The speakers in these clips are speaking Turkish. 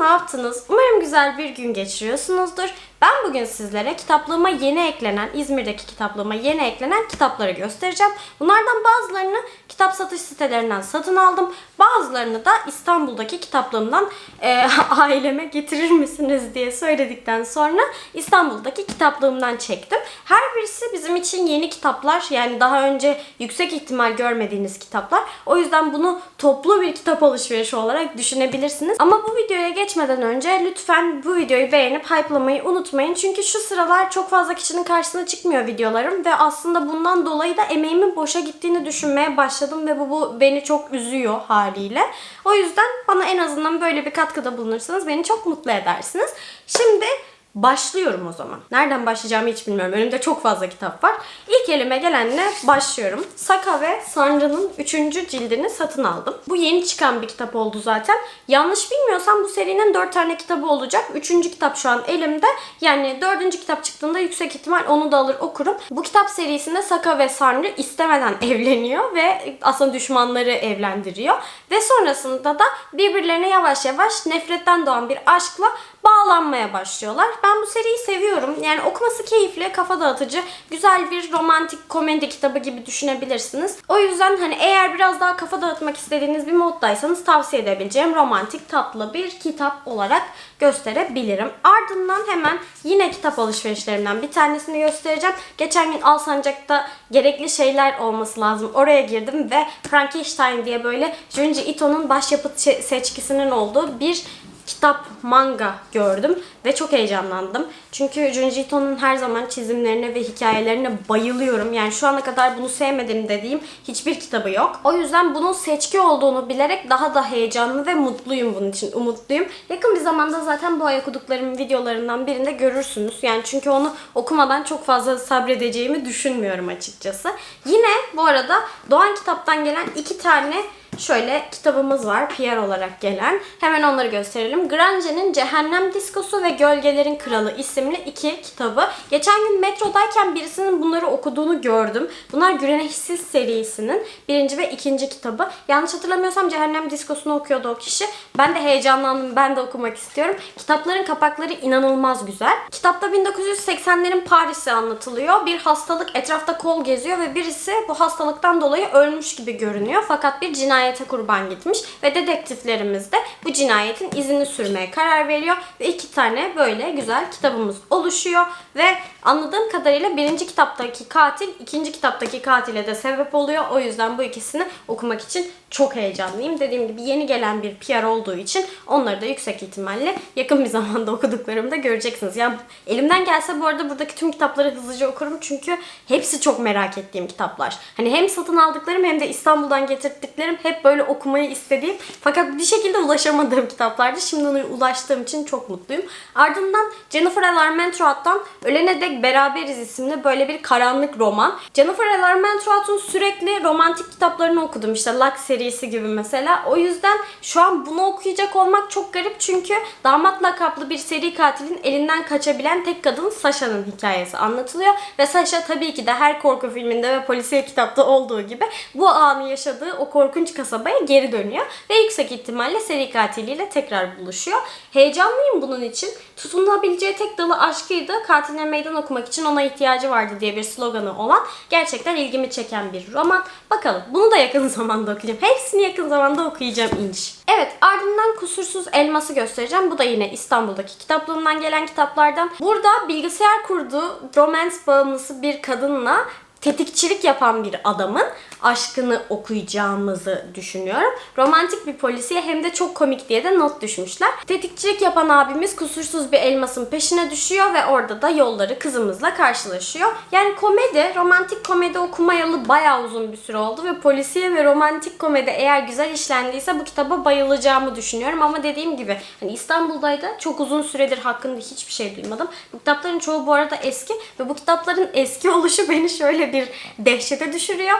ne yaptınız? Umarım güzel bir gün geçiriyorsunuzdur. Ben bugün sizlere kitaplığıma yeni eklenen, İzmir'deki kitaplığıma yeni eklenen kitapları göstereceğim. Bunlardan bazılarını kitap satış sitelerinden satın aldım. Bazılarını da İstanbul'daki kitaplığımdan e, aileme getirir misiniz diye söyledikten sonra İstanbul'daki kitaplığımdan çektim. Her birisi bizim için yeni kitaplar. Yani daha önce yüksek ihtimal görmediğiniz kitaplar. O yüzden bunu toplu bir kitap alışverişi olarak düşünebilirsiniz. Ama bu videoya geçmeden önce lütfen bu videoyu beğenip hype'lamayı unutmayın. Çünkü şu sıralar çok fazla kişinin karşısına çıkmıyor videolarım ve aslında bundan dolayı da emeğimin boşa gittiğini düşünmeye başladım ve bu, bu beni çok üzüyor haliyle. O yüzden bana en azından böyle bir katkıda bulunursanız beni çok mutlu edersiniz. Şimdi Başlıyorum o zaman. Nereden başlayacağımı hiç bilmiyorum. Önümde çok fazla kitap var. İlk elime gelenle başlıyorum. Saka ve Sanrı'nın 3. cildini satın aldım. Bu yeni çıkan bir kitap oldu zaten. Yanlış bilmiyorsam bu serinin 4 tane kitabı olacak. 3. kitap şu an elimde. Yani 4. kitap çıktığında yüksek ihtimal onu da alır okurum. Bu kitap serisinde Saka ve Sanrı istemeden evleniyor ve aslında düşmanları evlendiriyor. Ve sonrasında da birbirlerine yavaş yavaş nefretten doğan bir aşkla bağlanmaya başlıyorlar. Ben bu seriyi seviyorum. Yani okuması keyifli, kafa dağıtıcı, güzel bir romantik komedi kitabı gibi düşünebilirsiniz. O yüzden hani eğer biraz daha kafa dağıtmak istediğiniz bir moddaysanız tavsiye edebileceğim romantik tatlı bir kitap olarak gösterebilirim. Ardından hemen yine kitap alışverişlerimden bir tanesini göstereceğim. Geçen gün Alsancak'ta gerekli şeyler olması lazım. Oraya girdim ve Frankenstein diye böyle Junji Ito'nun başyapıt se- seçkisinin olduğu bir kitap, manga gördüm ve çok heyecanlandım. Çünkü Junji Ito'nun her zaman çizimlerine ve hikayelerine bayılıyorum. Yani şu ana kadar bunu sevmedim dediğim hiçbir kitabı yok. O yüzden bunun seçki olduğunu bilerek daha da heyecanlı ve mutluyum bunun için. Umutluyum. Yakın bir zamanda zaten bu ay okuduklarımın videolarından birinde görürsünüz. Yani çünkü onu okumadan çok fazla sabredeceğimi düşünmüyorum açıkçası. Yine bu arada Doğan Kitap'tan gelen iki tane şöyle kitabımız var PR olarak gelen. Hemen onları gösterelim. Grange'nin Cehennem Diskosu ve Gölgelerin Kralı isimli iki kitabı. Geçen gün metrodayken birisinin bunları okuduğunu gördüm. Bunlar Güneşsiz serisinin birinci ve ikinci kitabı. Yanlış hatırlamıyorsam Cehennem Diskosu'nu okuyordu o kişi. Ben de heyecanlandım. Ben de okumak istiyorum. Kitapların kapakları inanılmaz güzel. Kitapta 1980'lerin Paris'i anlatılıyor. Bir hastalık etrafta kol geziyor ve birisi bu hastalıktan dolayı ölmüş gibi görünüyor. Fakat bir cinayete kurban gitmiş ve dedektiflerimiz de bu cinayetin izini sürmeye karar veriyor ve iki tane böyle güzel kitabımız oluşuyor ve anladığım kadarıyla birinci kitaptaki katil ikinci kitaptaki katile de sebep oluyor. O yüzden bu ikisini okumak için çok heyecanlıyım. Dediğim gibi yeni gelen bir PR olduğu için onları da yüksek ihtimalle yakın bir zamanda okuduklarımda göreceksiniz. Yani elimden gelse bu arada buradaki tüm kitapları hızlıca okurum çünkü hepsi çok merak ettiğim kitaplar. Hani hem satın aldıklarım hem de İstanbul'dan getirdiklerim hep böyle okumayı istediğim fakat bir şekilde ulaşamadığım kitaplardı. Şimdi ulaştığım için çok mutluyum. Ardından Jennifer L. Armentrout'tan Ölene Dek Beraberiz isimli böyle bir karanlık roman. Jennifer L. Armentrout'un sürekli romantik kitaplarını okudum. İşte Lux serisi gibi mesela. O yüzden şu an bunu okuyacak olmak çok garip çünkü damat lakaplı bir seri katilin elinden kaçabilen tek kadın Sasha'nın hikayesi anlatılıyor. Ve Sasha tabii ki de her korku filminde ve polisiye kitapta olduğu gibi bu anı yaşadığı o korkunç kasabaya geri dönüyor. Ve yüksek ihtimalle seri katiliyle tekrar buluşuyor. Heyecanlıyım bunun için. Tutunabileceği tek dalı aşkıydı. Katiline meydan okumak için ona ihtiyacı vardı diye bir sloganı olan gerçekten ilgimi çeken bir roman. Bakalım bunu da yakın zamanda okuyacağım. Hepsini yakın zamanda okuyacağım inş. Evet ardından Kusursuz Elmas'ı göstereceğim. Bu da yine İstanbul'daki kitaplığından gelen kitaplardan. Burada bilgisayar kurduğu romance bağımlısı bir kadınla tetikçilik yapan bir adamın aşkını okuyacağımızı düşünüyorum. Romantik bir polisiye hem de çok komik diye de not düşmüşler. Tetikçilik yapan abimiz kusursuz bir elmasın peşine düşüyor ve orada da yolları kızımızla karşılaşıyor. Yani komedi, romantik komedi okumayalı bayağı uzun bir süre oldu ve polisiye ve romantik komedi eğer güzel işlendiyse bu kitaba bayılacağımı düşünüyorum. Ama dediğim gibi hani İstanbul'daydı çok uzun süredir hakkında hiçbir şey duymadım. Bu kitapların çoğu bu arada eski ve bu kitapların eski oluşu beni şöyle bir dehşete düşürüyor.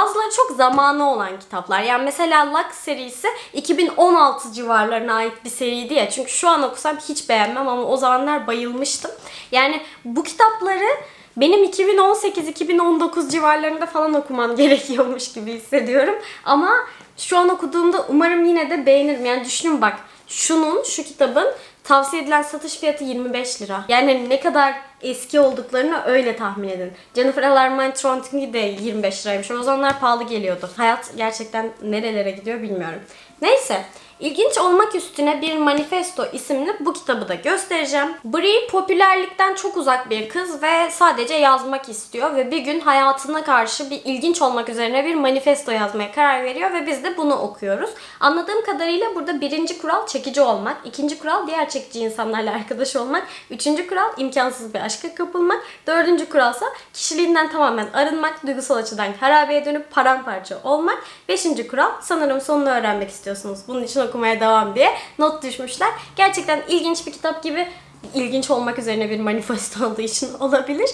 Bazıları çok zamanı olan kitaplar. Yani mesela Lux serisi 2016 civarlarına ait bir seriydi ya. Çünkü şu an okusam hiç beğenmem ama o zamanlar bayılmıştım. Yani bu kitapları benim 2018-2019 civarlarında falan okumam gerekiyormuş gibi hissediyorum. Ama şu an okuduğumda umarım yine de beğenirim. Yani düşünün bak şunun, şu kitabın tavsiye edilen satış fiyatı 25 lira. Yani ne kadar eski olduklarını öyle tahmin edin. Jennifer Alarmine Tronting'i de 25 liraymış. O zamanlar pahalı geliyordu. Hayat gerçekten nerelere gidiyor bilmiyorum. Neyse. İlginç olmak üstüne bir manifesto isimli bu kitabı da göstereceğim. Brie popülerlikten çok uzak bir kız ve sadece yazmak istiyor ve bir gün hayatına karşı bir ilginç olmak üzerine bir manifesto yazmaya karar veriyor ve biz de bunu okuyoruz. Anladığım kadarıyla burada birinci kural çekici olmak, ikinci kural diğer çekici insanlarla arkadaş olmak, üçüncü kural imkansız bir aşka kapılmak, dördüncü kuralsa kişiliğinden tamamen arınmak, duygusal açıdan harabeye dönüp paramparça olmak, beşinci kural sanırım sonunu öğrenmek istiyorsunuz. Bunun için okumaya devam diye not düşmüşler. Gerçekten ilginç bir kitap gibi ilginç olmak üzerine bir manifesto olduğu için olabilir.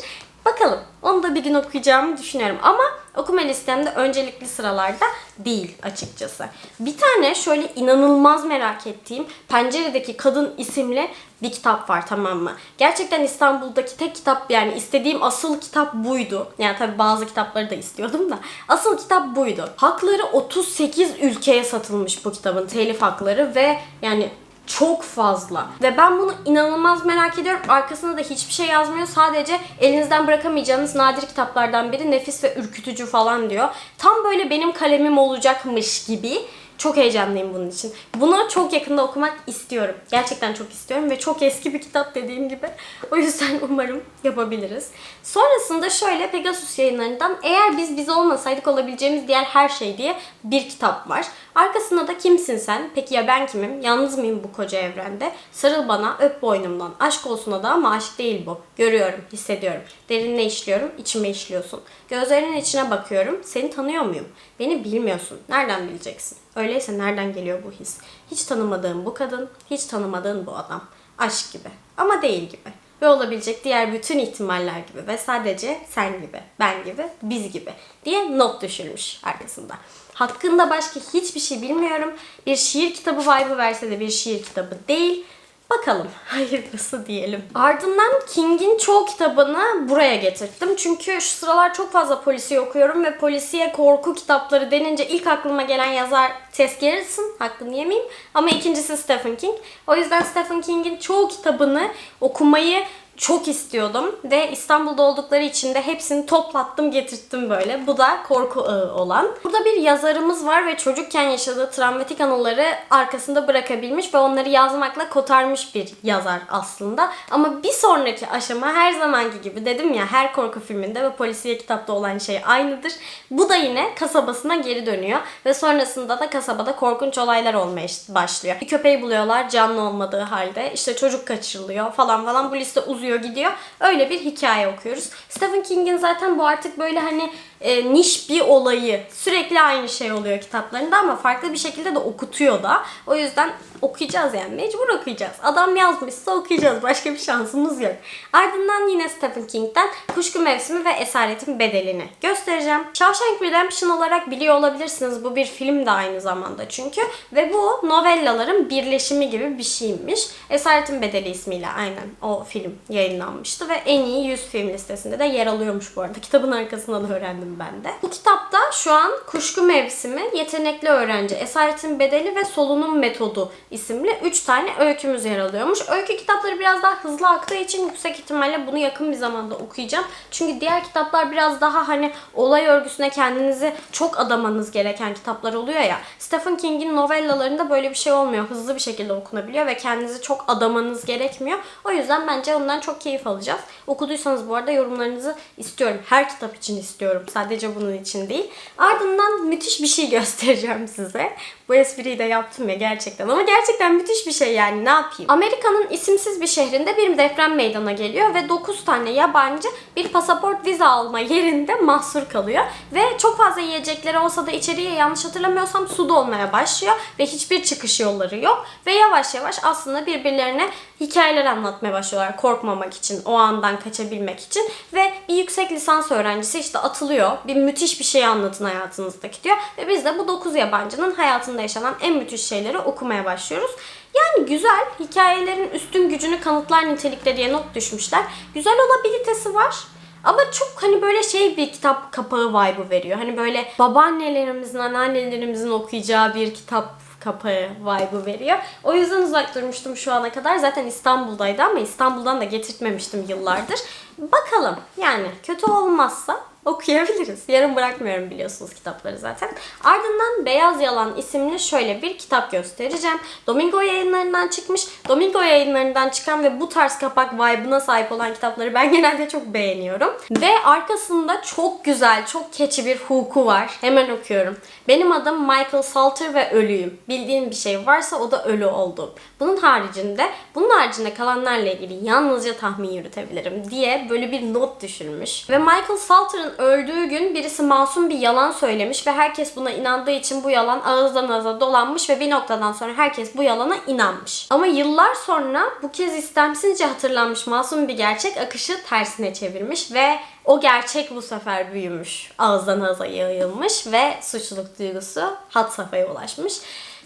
Bakalım. Onu da bir gün okuyacağımı düşünüyorum. Ama okuma listemde öncelikli sıralarda değil açıkçası. Bir tane şöyle inanılmaz merak ettiğim Penceredeki Kadın isimli bir kitap var tamam mı? Gerçekten İstanbul'daki tek kitap yani istediğim asıl kitap buydu. Yani tabii bazı kitapları da istiyordum da. Asıl kitap buydu. Hakları 38 ülkeye satılmış bu kitabın telif hakları ve yani çok fazla. Ve ben bunu inanılmaz merak ediyorum. Arkasında da hiçbir şey yazmıyor. Sadece elinizden bırakamayacağınız nadir kitaplardan biri nefis ve ürkütücü falan diyor. Tam böyle benim kalemim olacakmış gibi. Çok heyecanlıyım bunun için. Bunu çok yakında okumak istiyorum. Gerçekten çok istiyorum ve çok eski bir kitap dediğim gibi. O yüzden umarım yapabiliriz. Sonrasında şöyle Pegasus yayınlarından Eğer Biz Biz Olmasaydık Olabileceğimiz Diğer Her Şey diye bir kitap var. Arkasında da kimsin sen? Peki ya ben kimim? Yalnız mıyım bu koca evrende? Sarıl bana, öp boynumdan. Aşk olsun da ama aşk değil bu. Görüyorum, hissediyorum. Derinle işliyorum, içime işliyorsun. Gözlerinin içine bakıyorum. Seni tanıyor muyum? Beni bilmiyorsun. Nereden bileceksin? Öyleyse nereden geliyor bu his? Hiç tanımadığın bu kadın, hiç tanımadığın bu adam. Aşk gibi ama değil gibi. Ve olabilecek diğer bütün ihtimaller gibi ve sadece sen gibi, ben gibi, biz gibi diye not düşürmüş arkasında. Hakkında başka hiçbir şey bilmiyorum. Bir şiir kitabı vibe'ı verse de bir şiir kitabı değil. Bakalım hayırlısı diyelim. Ardından King'in çoğu kitabını buraya getirttim. Çünkü şu sıralar çok fazla polisiye okuyorum ve polisiye korku kitapları denince ilk aklıma gelen yazar Tess Gerritsen. Hakkını yemeyeyim. Ama ikincisi Stephen King. O yüzden Stephen King'in çoğu kitabını okumayı çok istiyordum ve İstanbul'da oldukları için de hepsini toplattım getirttim böyle. Bu da korku ağı olan. Burada bir yazarımız var ve çocukken yaşadığı travmatik anıları arkasında bırakabilmiş ve onları yazmakla kotarmış bir yazar aslında. Ama bir sonraki aşama her zamanki gibi dedim ya her korku filminde ve polisiye kitapta olan şey aynıdır. Bu da yine kasabasına geri dönüyor ve sonrasında da kasabada korkunç olaylar olmaya başlıyor. Bir köpeği buluyorlar canlı olmadığı halde. İşte çocuk kaçırılıyor falan falan. Bu liste uzuyor gidiyor. Öyle bir hikaye okuyoruz. Stephen King'in zaten bu artık böyle hani e, niş bir olayı. Sürekli aynı şey oluyor kitaplarında ama farklı bir şekilde de okutuyor da. O yüzden okuyacağız yani. Mecbur okuyacağız. Adam yazmışsa okuyacağız. Başka bir şansımız yok. Ardından yine Stephen King'den Kuşku Mevsimi ve Esaretin Bedelini göstereceğim. Shawshank Redemption olarak biliyor olabilirsiniz. Bu bir film de aynı zamanda çünkü. Ve bu novellaların birleşimi gibi bir şeymiş. Esaretin Bedeli ismiyle aynen o film yayınlanmıştı ve en iyi 100 film listesinde de yer alıyormuş bu arada. Kitabın arkasından öğrendim ben de. Bu kitapta şu an Kuşku Mevsimi, Yetenekli Öğrenci, Esaretin Bedeli ve Solunum Metodu isimli 3 tane öykümüz yer alıyormuş. Öykü kitapları biraz daha hızlı aktığı için yüksek ihtimalle bunu yakın bir zamanda okuyacağım. Çünkü diğer kitaplar biraz daha hani olay örgüsüne kendinizi çok adamanız gereken kitaplar oluyor ya. Stephen King'in novellalarında böyle bir şey olmuyor. Hızlı bir şekilde okunabiliyor ve kendinizi çok adamanız gerekmiyor. O yüzden bence ondan çok keyif alacağız. Okuduysanız bu arada yorumlarınızı istiyorum. Her kitap için istiyorum. Sadece bunun için değil. Ardından müthiş bir şey göstereceğim size. Bu espriyi de yaptım ya gerçekten. Ama gerçekten müthiş bir şey yani ne yapayım. Amerika'nın isimsiz bir şehrinde bir deprem meydana geliyor ve 9 tane yabancı bir pasaport vize alma yerinde mahsur kalıyor. Ve çok fazla yiyecekleri olsa da içeriye yanlış hatırlamıyorsam su dolmaya başlıyor ve hiçbir çıkış yolları yok. Ve yavaş yavaş aslında birbirlerine hikayeler anlatmaya başlıyorlar korkmamak için, o andan kaçabilmek için. Ve bir yüksek lisans öğrencisi işte atılıyor. Bir müthiş bir şey anlatın hayatınızdaki diyor. Ve biz de bu 9 yabancının hayatında yaşanan en müthiş şeyleri okumaya başlıyoruz. Yani güzel, hikayelerin üstün gücünü kanıtlar nitelikte diye not düşmüşler. Güzel olabilitesi var. Ama çok hani böyle şey bir kitap kapağı vibe'ı veriyor. Hani böyle babaannelerimizin, anneannelerimizin okuyacağı bir kitap kapağı vibe'ı veriyor. O yüzden uzak durmuştum şu ana kadar. Zaten İstanbul'daydı ama İstanbul'dan da getirtmemiştim yıllardır. Bakalım yani kötü olmazsa okuyabiliriz. Yarım bırakmıyorum biliyorsunuz kitapları zaten. Ardından Beyaz Yalan isimli şöyle bir kitap göstereceğim. Domingo yayınlarından çıkmış. Domingo yayınlarından çıkan ve bu tarz kapak vibe'ına sahip olan kitapları ben genelde çok beğeniyorum. Ve arkasında çok güzel, çok keçi bir huku var. Hemen okuyorum. Benim adım Michael Salter ve ölüyüm. Bildiğin bir şey varsa o da ölü olduğum. Bunun haricinde, bunun haricinde kalanlarla ilgili yalnızca tahmin yürütebilirim diye böyle bir not düşürmüş. Ve Michael Salter'ın öldüğü gün birisi masum bir yalan söylemiş ve herkes buna inandığı için bu yalan ağızdan ağza dolanmış ve bir noktadan sonra herkes bu yalana inanmış. Ama yıllar sonra bu kez istemsizce hatırlanmış masum bir gerçek akışı tersine çevirmiş ve o gerçek bu sefer büyümüş. Ağızdan ağza yayılmış ve suçluluk duygusu had safhaya ulaşmış.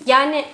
Yani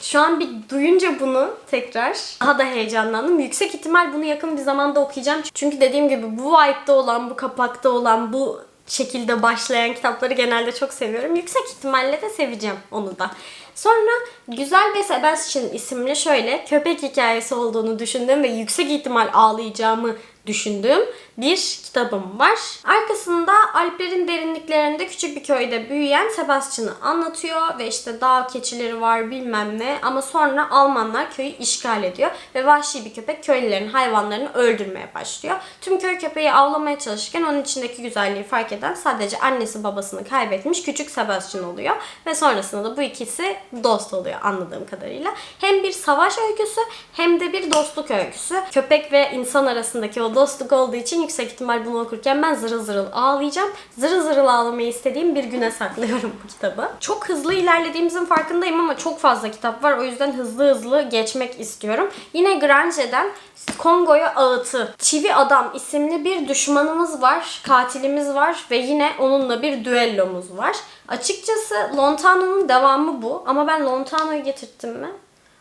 şu an bir duyunca bunu tekrar daha da heyecanlandım. Yüksek ihtimal bunu yakın bir zamanda okuyacağım. Çünkü dediğim gibi bu vibe'da olan, bu kapakta olan, bu şekilde başlayan kitapları genelde çok seviyorum. Yüksek ihtimalle de seveceğim onu da. Sonra Güzel ve Sebastian isimli şöyle köpek hikayesi olduğunu düşündüğüm ve yüksek ihtimal ağlayacağımı düşündüğüm bir kitabım var. Arkasında Alplerin derinliklerinde küçük bir köyde büyüyen Sebastian'ı anlatıyor ve işte dağ keçileri var bilmem ne ama sonra Almanlar köyü işgal ediyor ve vahşi bir köpek köylülerin hayvanlarını öldürmeye başlıyor. Tüm köy köpeği avlamaya çalışırken onun içindeki güzelliği fark eden sadece annesi babasını kaybetmiş küçük Sebastian oluyor ve sonrasında da bu ikisi dost oluyor anladığım kadarıyla. Hem bir savaş öyküsü hem de bir dostluk öyküsü. Köpek ve insan arasındaki o dostluk olduğu için yüksek ihtimal bunu okurken ben zırıl zırıl ağlayacağım. Zırıl zırıl ağlamayı istediğim bir güne saklıyorum bu kitabı. Çok hızlı ilerlediğimizin farkındayım ama çok fazla kitap var. O yüzden hızlı hızlı geçmek istiyorum. Yine Grange'den Kongo'ya ağıtı. Çivi Adam isimli bir düşmanımız var, katilimiz var ve yine onunla bir düellomuz var. Açıkçası Lontano'nun devamı bu ama ben Lontano'yu getirttim mi?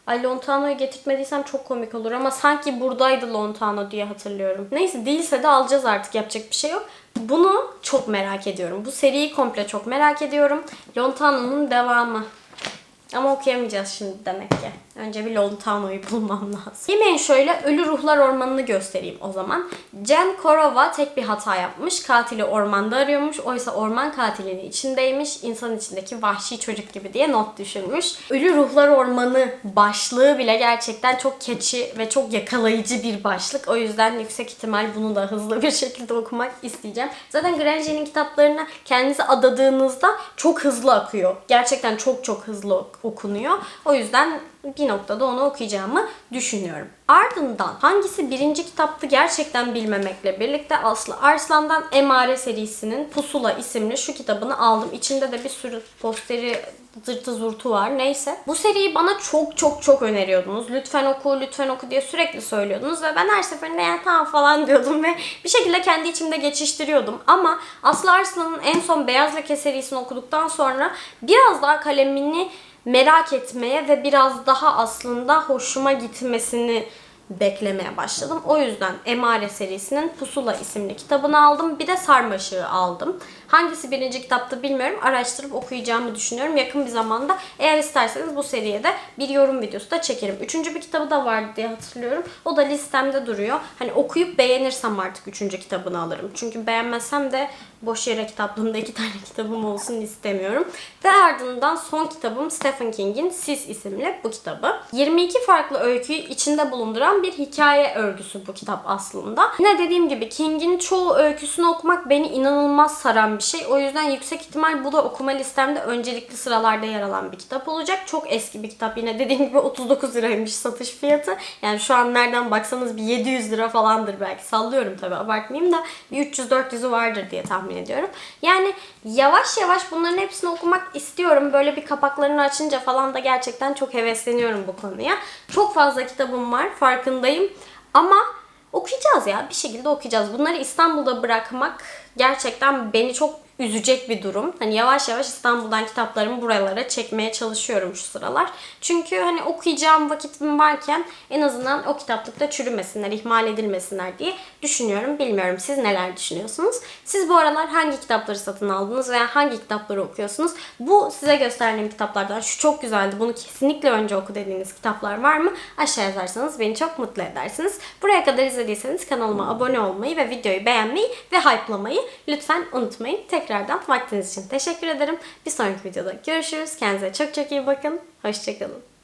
Ay Lontano'yu getirtmediysem çok komik olur ama sanki buradaydı Lontano diye hatırlıyorum. Neyse değilse de alacağız artık yapacak bir şey yok. Bunu çok merak ediyorum. Bu seriyi komple çok merak ediyorum. Lontano'nun devamı. Ama okuyamayacağız şimdi demek ki. Önce bir Lontano'yu bulmam lazım. Yemeğin şöyle Ölü Ruhlar Ormanı'nı göstereyim o zaman. Jen Korova tek bir hata yapmış. Katili ormanda arıyormuş. Oysa orman katilinin içindeymiş. İnsan içindeki vahşi çocuk gibi diye not düşürmüş. Ölü Ruhlar Ormanı başlığı bile gerçekten çok keçi ve çok yakalayıcı bir başlık. O yüzden yüksek ihtimal bunu da hızlı bir şekilde okumak isteyeceğim. Zaten Granger'in kitaplarına kendinizi adadığınızda çok hızlı akıyor. Gerçekten çok çok hızlı okunuyor. O yüzden bir noktada onu okuyacağımı düşünüyorum. Ardından hangisi birinci kitaptı gerçekten bilmemekle birlikte Aslı Arslan'dan Emare serisinin Pusula isimli şu kitabını aldım. İçinde de bir sürü posteri zırtı zurtu var. Neyse. Bu seriyi bana çok çok çok öneriyordunuz. Lütfen oku, lütfen oku diye sürekli söylüyordunuz ve ben her seferinde ya tamam falan diyordum ve bir şekilde kendi içimde geçiştiriyordum. Ama Aslı Arslan'ın en son Beyaz Leke serisini okuduktan sonra biraz daha kalemini merak etmeye ve biraz daha aslında hoşuma gitmesini beklemeye başladım. O yüzden Emare serisinin Pusula isimli kitabını aldım. Bir de Sarmaşığı aldım. Hangisi birinci kitaptı bilmiyorum. Araştırıp okuyacağımı düşünüyorum yakın bir zamanda. Eğer isterseniz bu seriye de bir yorum videosu da çekerim. Üçüncü bir kitabı da vardı diye hatırlıyorum. O da listemde duruyor. Hani okuyup beğenirsem artık üçüncü kitabını alırım. Çünkü beğenmezsem de boş yere kitaplığımda iki tane kitabım olsun istemiyorum. Ve ardından son kitabım Stephen King'in Sis isimli bu kitabı. 22 farklı öyküyü içinde bulunduran bir hikaye örgüsü bu kitap aslında. Yine dediğim gibi King'in çoğu öyküsünü okumak beni inanılmaz saran bir şey. O yüzden yüksek ihtimal bu da okuma listemde öncelikli sıralarda yer alan bir kitap olacak. Çok eski bir kitap. Yine dediğim gibi 39 liraymış satış fiyatı. Yani şu an nereden baksanız bir 700 lira falandır belki. Sallıyorum tabii abartmayayım da bir 300-400'ü vardır diye tahmin ediyorum. Yani yavaş yavaş bunların hepsini okumak istiyorum. Böyle bir kapaklarını açınca falan da gerçekten çok hevesleniyorum bu konuya. Çok fazla kitabım var farkındayım. Ama okuyacağız ya bir şekilde okuyacağız. Bunları İstanbul'da bırakmak gerçekten beni çok üzecek bir durum. Hani yavaş yavaş İstanbul'dan kitaplarımı buralara çekmeye çalışıyorum şu sıralar. Çünkü hani okuyacağım vakitim varken en azından o kitaplıkta çürümesinler, ihmal edilmesinler diye düşünüyorum. Bilmiyorum siz neler düşünüyorsunuz? Siz bu aralar hangi kitapları satın aldınız veya hangi kitapları okuyorsunuz? Bu size gösterdiğim kitaplardan şu çok güzeldi, bunu kesinlikle önce oku dediğiniz kitaplar var mı? Aşağı yazarsanız beni çok mutlu edersiniz. Buraya kadar izlediyseniz kanalıma abone olmayı ve videoyu beğenmeyi ve hype'lamayı lütfen unutmayın. Tekrardan vaktiniz için teşekkür ederim. Bir sonraki videoda görüşürüz. Kendinize çok çok iyi bakın. Hoşçakalın.